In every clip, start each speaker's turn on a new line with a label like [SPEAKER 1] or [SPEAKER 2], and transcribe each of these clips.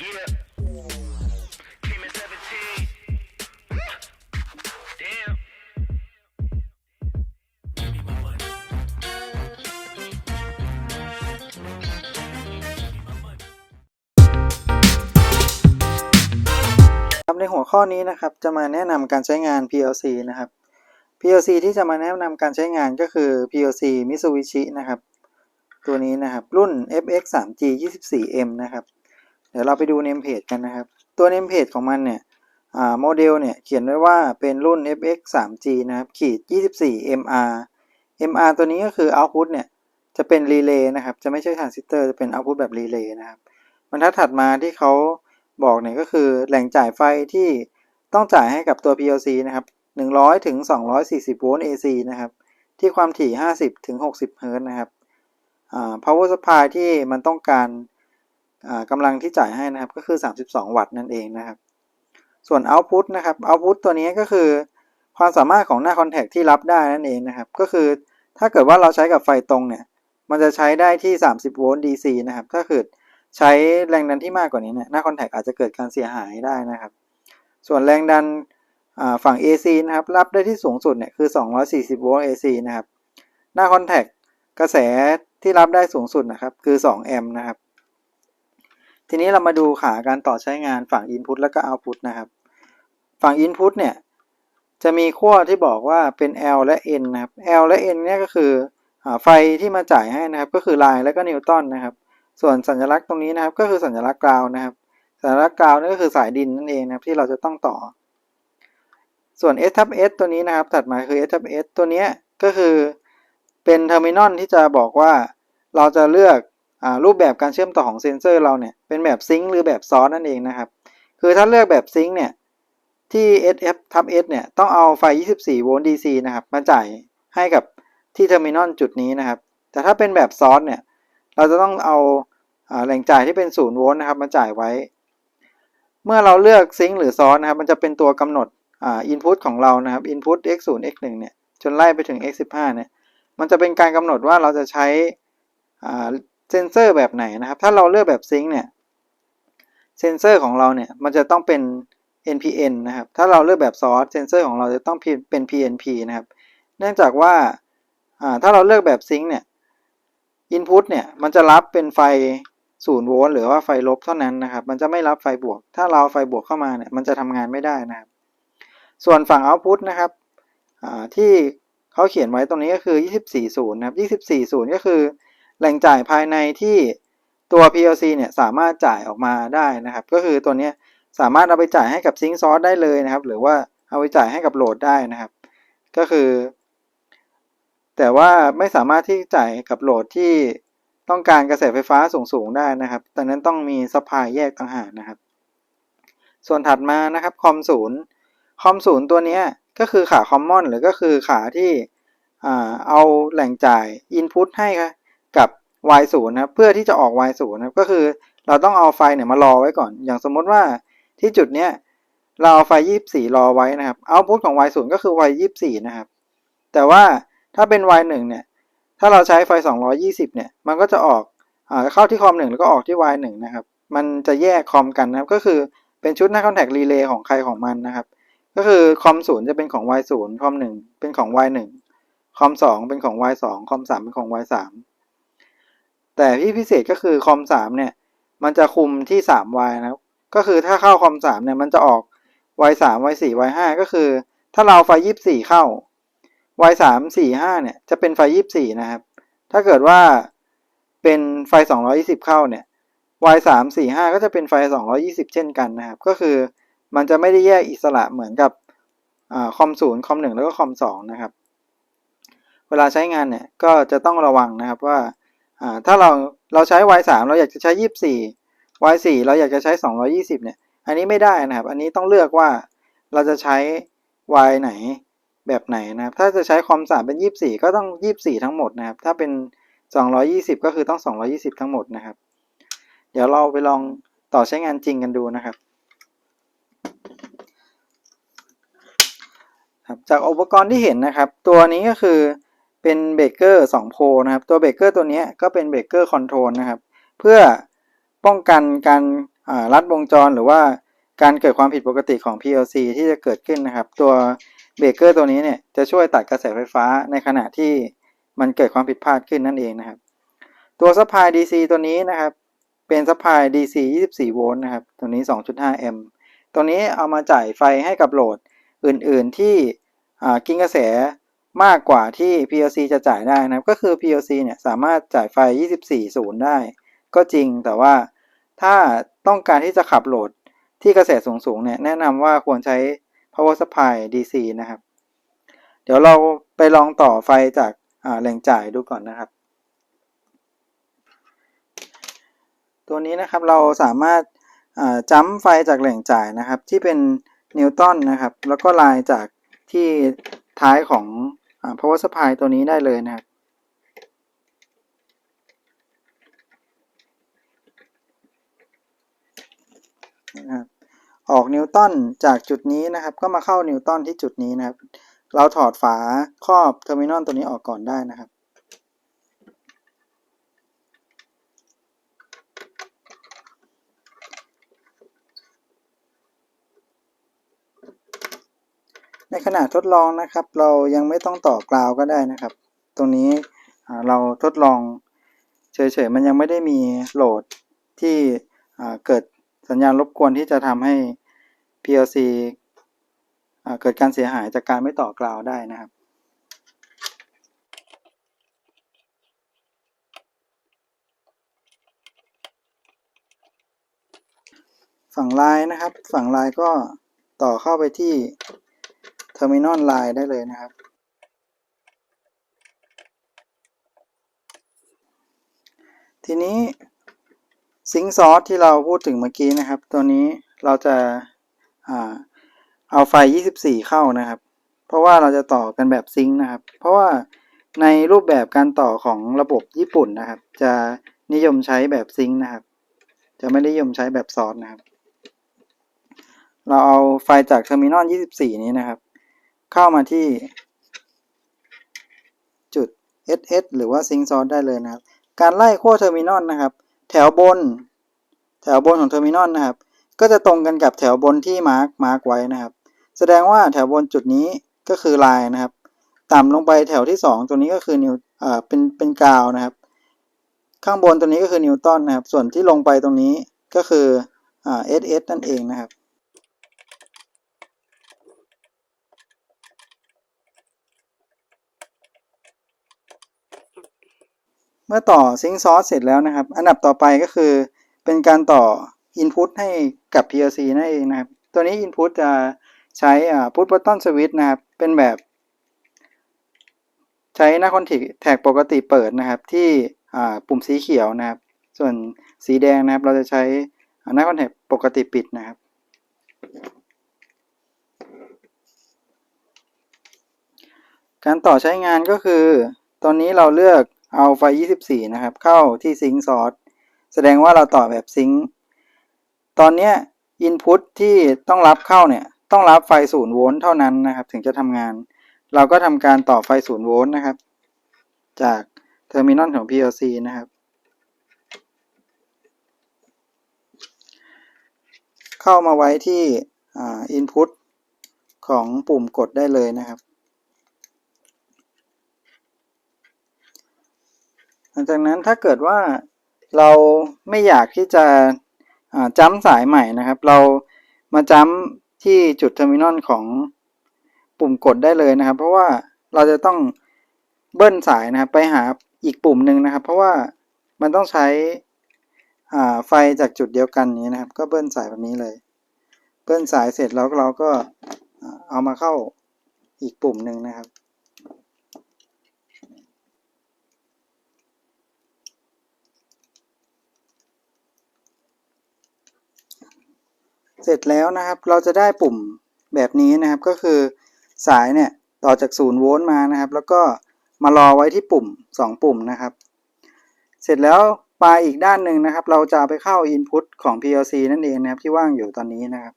[SPEAKER 1] ในหัวข้อนี้นะครับจะมาแนะนำการใช้งาน PLC นะครับ PLC ที่จะมาแนะนำการใช้งานก็คือ PLC Mitsubishi นะครับ ตัวนี้นะครับ รุ่น FX 3G 24M นะครับ เดี๋ยวเราไปดูเนมเพจกันนะครับ ตัวเนมเพจของมันเนี่ยโมเดลเนี่ยเขียนไว้ว่าเป็นรุ่น FX 3G นะครับขีด 24MR MR ตัวนี้ก็คือ output เนี่ยจะเป็นรีเลย์นะครับ จะไม่ใช่ทรานซิสเตอร์จะเป็น output แบบรีเลย์นะครับบรรทัดถัดมาที่เขาบอกเนี่ยก็คือแหล่งจ่ายไฟที่ต้องจ่ายให้กับตัว PLC นะครับ 100ถึง240 โวลต์ AC นะครับ ที่ความถี่ 50ถึง60 เฮิรตซ์นะครับ power supply ที่มันต้องการ กำลังที่จ่ายให้นะครับก็คือ 32 วัตต์นั่นเองนะครับ ส่วน output นะครับ output ตัวนี้ก็คือ ความสามารถของหน้า contact ที่รับได้นั่นเองนะครับ ก็คือถ้าเกิดว่าเราใช้กับไฟตรงเนี่ย มันจะใช้ได้ที่ 30 โวลต์ DC นะครับ ถ้าเกิดใช้แรงดันที่มากกว่านี้เนี่ยหน้า contact อาจจะเกิดการเสียหายได้นะครับ ส่วนแรงดันฝั่ง AC นะครับ รับได้ที่สูงสุดเนี่ยคือ 240 โวลต์ AC นะครับ หน้า contact กระแสที่รับได้สูงสุดนะครับ คือ 2 แอมป์นะครับ ทีนี้เรามาดูขาการต่อใช้งานฝั่ง Input แล้วก็ Output นะครับ ฝั่ง Input เนี่ย จะมีขั้วที่บอกว่าเป็น L และ N นะครับ L และ N เนี่ยก็คืออไฟที่มาจ่ายให้นะครับ ก็คือไลน์และก็นิวตันนะครับ ส่วนสัญลักษณ์ตรงนี้นะครับ ก็คือสัญลักษณ์กราวนะครับ สัญลักษณ์กราวนั่นก็คือสายดินนั่นเองนะครับที่เราจะต้องต่อ ส่วน S ทับ S ตัวนี้นะครับ ถัดมาคือ S ทับ S ตัวเนี้ยก็คือเป็นเทอร์มินอลที่จะบอกว่าเราจะเลือก รูปแบบการเชื่อมต่อของเซนเซอร์เราเนี่ยเป็นแบบซิงค์หรือแบบซอสนั่นเองนะครับ คือถ้าเลือกแบบซิงค์เนี่ยที่ SF ทับ S เนี่ยต้องเอาไฟ 24 โวลต์ DC นะครับมาจ่ายให้กับที่เทอร์มินอลจุดนี้นะครับ แต่ถ้าเป็นแบบซอสเนี่ยเราจะต้องเอาแหล่งจ่ายที่เป็น 0 โวลต์นะครับมาจ่ายไว้ เมื่อเราเลือกซิงค์หรือซอสนะครับมันจะเป็นตัวกำหนดอ่า input ของเรานะครับ input x 0 x 1เนี่ยจนไล่ไปถึง x 15เนี่ยมันจะเป็นการกำหนดว่าเราจะใช้อ่า เซนเซอร์แบบไหนนะครับ ถ้าเราเลือกแบบซิงค์เนี่ยเซนเซอร์ของเราเนี่ยมันจะต้องเป็น NPN นะครับ ถ้าเราเลือกแบบซอสเซนเซอร์ของเราจะต้องเป็น PNP นะครับ เนื่องจากว่าถ้าเราเลือกแบบซิงค์เนี่ย input เนี่ยมันจะรับเป็นไฟ0โวลต์หรือว่าไฟลบเท่านั้นนะครับ มันจะไม่รับไฟบวก ถ้าเราไฟบวกเข้ามาเนี่ยมันจะทำงานไม่ได้นะครับ ส่วนฝั่ง output นะครับที่เขาเขียนไว้ตรงนี้ก็คือ 24.0 นะครับ 24.0 ก็คือ แหล่งจ่ายภายในที่ตัว PLC เนี่ยสามารถจ่ายออกมาได้นะครับ ก็คือตัวนี้สามารถเอาไปจ่ายให้กับซิงค์ซอสได้เลยนะครับ หรือว่าเอาไปจ่ายให้กับโหลดได้นะครับ ก็คือ แต่ว่าไม่สามารถที่จ่ายกับโหลดที่ต้องการกระแสไฟฟ้าสูงๆได้นะครับดังนั้นต้องมีซัพพลายแยกต่างหากนะครับ ส่วนถัดมานะครับคอมศูนย์คอมศูนย์ตัวนี้ก็คือขาคอมมอนหรือก็คือขาที่เอาแหล่งจ่าย Input ให้ กับ Y 0 นะครับเพื่อที่จะออก Y 0 นะครับก็คือเราต้องเอาไฟเนี่ยมารอไว้ก่อน อย่างสมมติว่าที่จุดเนี้ยเราเอาไฟ 24 รอไว้นะครับ Output ของ Y 0 ก็คือ Y 24 นะครับ แต่ว่าถ้าเป็น Y 1 เนี่ย ถ้าเราใช้ไฟ 220 เนี่ย มันก็จะออกอเข้าที่คอม 1 แล้วก็ออกที่ Y 1 นะครับ มันจะแยกคอมกันนะครับ ก็คือเป็นชุดหน้าคอนแทครีเลย์ของใครของมันนะครับ ก็คือคอม 0 จะเป็นของ Y 0 คอม 1 เป็นของ Y 1 คอม 2 เป็นของ Y 2 คอม 3 เป็นของ Y 3 แต่ที่พิเศษก็คือคอม3เนี่ย มันจะคุมที่ 3Y นะครับ ก็คือถ้าเข้าคอม3เนี่ย มันจะออก Y 3 Y 4 Y 5ก็คือ ถ้าเราไฟ24เข้า Y 3 4 5เนี่ย จะเป็นไฟ24นะครับ ถ้าเกิดว่าเป็นไฟ220เข้าเนี่ย Y 3 4 5ก็จะเป็นไฟ220เช่นกันนะครับ ก็คือมันจะไม่ได้แยกอิสระเหมือนกับอคอม0คอม1แล้วก็คอม2นะครับ เวลาใช้งานเนี่ยก็จะต้องระวังนะครับว่า อ่าถ้าเราเราใช้ Y 3เราอยากจะใช้ 24 Y 4เราอยากจะใช้ 220 เนี่ย อันนี้ไม่ได้นะครับ อันนี้ต้องเลือกว่าเราจะใช้ Y ไหนแบบไหนนะครับ ถ้าจะใช้คอม3เป็น 24 ก็ต้อง 24 ทั้งหมดนะครับ ถ้าเป็น 220 ก็คือต้อง 220 ทั้งหมดนะครับ เดี๋ยวเราไปลองต่อใช้งานจริงกันดูนะครับครับจากอุปกรณ์ที่เห็นนะครับ ตัวนี้ก็คือ เป็นเบรกเกอร์2โพลนะครับ ตัวเบรกเกอร์ตัวนี้ก็เป็นเบรกเกอร์คอนโทรลนะครับ เพื่อป้องกันการลัดวงจรหรือว่าการเกิดความผิดปกติของ PLC ที่จะเกิดขึ้นนะครับ ตัวเบรกเกอร์ตัวนี้เนี่ยจะช่วยตัดกระแสไฟฟ้าในขณะที่มันเกิดความผิดพลาดขึ้นนั่นเองนะครับ ตัวซัพพลาย DC ตัวนี้นะครับ เป็นซัพพลาย DC 24 โวลต์นะครับ ตัวนี้ 2.5 แอมป์ตัวนี้เอามาจ่ายไฟให้กับโหลดอื่น ๆ ที่กินกระแส มากกว่าที่ PLC จะจ่ายได้นะครับ ก็คือ PLC เนี่ยสามารถจ่ายไฟ 24 ศูนย์ได้ ก็จริงแต่ว่าถ้าต้องการที่จะขับโหลดที่กระแสสูงๆเนี่ยแนะนำว่าควรใช้ power supply DC นะครับ เดี๋ยวเราไปลองต่อไฟจากแหล่งจ่ายดูก่อนนะครับ ตัวนี้นะครับเราสามารถจัมไฟจากแหล่งจ่ายนะครับ ที่เป็นนิวตันนะครับ แล้วก็ลน์จากที่ท้ายของ power supply ตัวนี้ได้เลยนะครับนะครับออกนิวตันจากจุดนี้นะครับ ก็มาเข้านิวตันที่จุดนี้นะครับ เราถอดฝาครอบเทอร์มินอลตัวนี้ออกก่อนได้นะครับ ในขณะทดลองนะครับ เรายังไม่ต้องต่อกราวก็ได้นะครับ ตรงนี้เราทดลองเฉยๆมันยังไม่ได้มีโหลดที่เกิดสัญญาณรบกวนที่จะทำให้ PLC เกิดการเสียหายจากการไม่ต่อกราวได้นะครับฝั่งลน์นะครับ ฝั่งลน์ก็ต่อเข้าไปที่ Terminal Line ได้เลยนะครับ ทีนี้ซิงซอสที่เราพูดถึงเมื่อกี้นะครับ ตัวนี้เราจะเอาไฟ 24 เข้านะครับ เพราะว่าเราจะต่อกันแบบซิงค์นะครับ เพราะว่าในรูปแบบการต่อของระบบญี่ปุ่นนะครับ จะนิยมใช้แบบซิงค์นะครับ จะไม่ได้นิยมใช้แบบซอสนะครับ เราเอาไฟจากเทอร์มินอล 24 นี้นะครับ เข้ามาที่จุด SS หรือว่าซิงซอร์ได้เลยนะครับ การไล่ขั้วเทอร์มินอลนะครับ แถวบน แถวบนของเทอร์มินอลนะครับ ก็จะตรงกันกับแถวบนที่มาร์กมาร์กไว้นะครับ แสดงว่าแถวบนจุดนี้ก็คือไลน์นะครับ ต่ำลงไปแถวที่ 2 ตัวนี้ก็คือนิวเอ่อเป็นเป็นกาวนะครับ ข้างบนตัวนี้ก็คือนิวตันนะครับ ส่วนที่ลงไปตรงนี้ก็คืออ่า SS นั่นเองนะครับ เมื่อต่อซิงซอสเสร็จแล้วนะครับ อันดับต่อไปก็คือ เป็นการต่อ Input ให้กับ PLC นั่นเองนะครับ ตัวนี้ Input จะใช้อ่า Put Button Switch นะครับ เป็นแบบ ใช้หน้าคอนแทคปกติเปิดนะครับ ที่ปุ่มสีเขียวนะครับ ส่วนสีแดงนะครับ เราจะใช้หน้าคอนแทคปกติปิดนะครับ การต่อใช้งานก็คือ ตอนนี้เราเลือก เอาไฟ 24 นะครับ เข้าที่ซิงค์ซอร์สแสดงว่าเราต่อแบบซิงค์ตอนนี้ย Input ที่ต้องรับเข้าเนี่ย ต้องรับไฟ 0 โวลต์เท่านั้นนะครับ ถึงจะทำงาน เราก็ทำการต่อไฟ 0 โวลต์นะครับ จากเทอร์มินอลของ PLC นะครับ เข้ามาไว้ที่อ่า Input ของปุ่มกดได้เลยนะครับ หลังจากนั้นถ้าเกิดว่าเราไม่อยากที่จะจัมสายใหม่นะครับ เรามาจัมที่จุดเทอร์มินอลของปุ่มกดได้เลยนะครับ เพราะว่าเราจะต้องเบิ้ลสายนะครับ ไปหาอีกปุ่มหนึ่งนะครับ เพราะว่ามันต้องใช้ไฟจากจุดเดียวกันนี้นะครับ ก็เบิ้ลสายแบบนี้เลย เบิ้ลสายเสร็จแล้วเราก็เอามาเข้าอีกปุ่มหนึ่งนะครับ เสร็จแล้วนะครับ เราจะได้ปุ่มแบบนี้นะครับ ก็คือสายเนี่ยต่อจาก0โวลต์มานะครับ แล้วก็มารอไว้ที่ปุ่ม 2 ปุ่มนะครับ เสร็จแล้วปลายอีกด้านหนึ่งนะครับ เราจะไปเข้า Input ของ PLC นั่นเองนะครับที่ว่างอยู่ตอนนี้นะครับ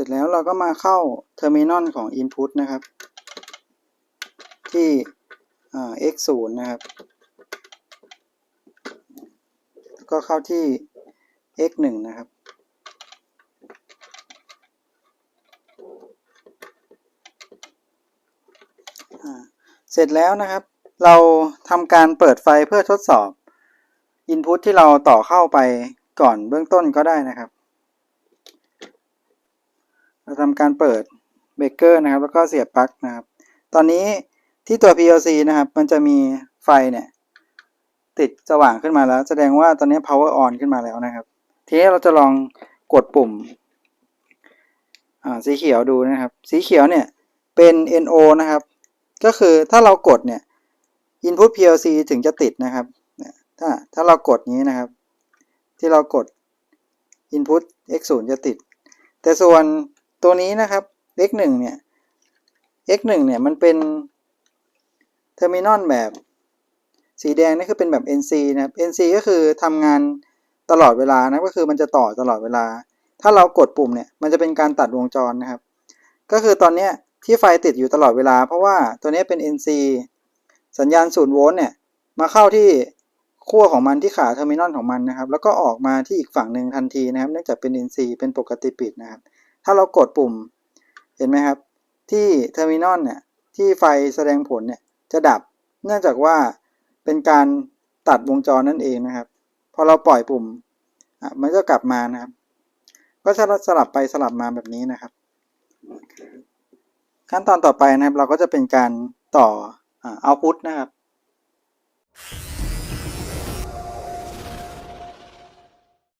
[SPEAKER 1] ร็จแล้วเราก็มาเข้าเทอร์มินอลของ Input นะครับ ที่ x 0 นะครับ ก็เข้าที่ x 1 นะครับ เสร็จแล้วนะครับ เราทำการเปิดไฟเพื่อทดสอบ Input ที่เราต่อเข้าไปก่อนเบื้องต้นก็ได้นะครับ เราทำการเปิดเบรกเกอร์นะครับ แล้วก็เสียบปลั๊กนะครับ ตอนนี้ที่ตัว PLC นะครับ มันจะมีไฟเนี่ย ติดสว่างขึ้นมาแล้ว แสดงว่าตอนนี้ power on ขึ้นมาแล้วนะครับ ทีนี้เราจะลองกดปุ่มสีเขียวดูนะครับ สีเขียวเนี่ยเป็น NO นะครับ ก็คือถ้าเรากดเนี่ย input PLC ถึงจะติดนะครับถ้าถ้าเรากดนี้นะครับ ที่เรากด input x 0จะติด แต่ส่วน ตัวนี้นะครับ x 1 เนี่ย x 1 เนี่ยมันเป็นเทอร์มินอลแบบ สีแดงนี่คือเป็นแบบ NC นะครับ NC ก็คือทำงานตลอดเวลานะก็คือมันจะต่อตลอดเวลา ถ้าเรากดปุ่มเนี่ยมันจะเป็นการตัดวงจรนะครับ ก็คือตอนนี้ที่ไฟติดอยู่ตลอดเวลา เพราะว่าตัวนี้เป็น NC สัญญาณ0โวลต์เนี่ยมาเข้าที่ขั้วของมันที่ขาเทอร์มินอลของมันนะครับ แล้วก็ออกมาที่อีกฝั่งหนึ่งทันทีนะครับ เนื่องจากเป็น NC เป็นปกติปิดนะครับ ถ้าเรากดปุ่มเห็นไหมครับ ที่เทอร์มินอลเนี่ยที่ไฟแสดงผลเนี่ยจะดับ เนื่องจากว่าเป็นการตัดวงจรนั่นเองนะครับ พอเราปล่อยปุ่มอะมันก็กลับมานะครับ ก็จะสลับไปสลับมาแบบนี้นะครับ ขั้นตอนต่อไปนะครับเราก็จะเป็นการต่อเอาพุทนะครับ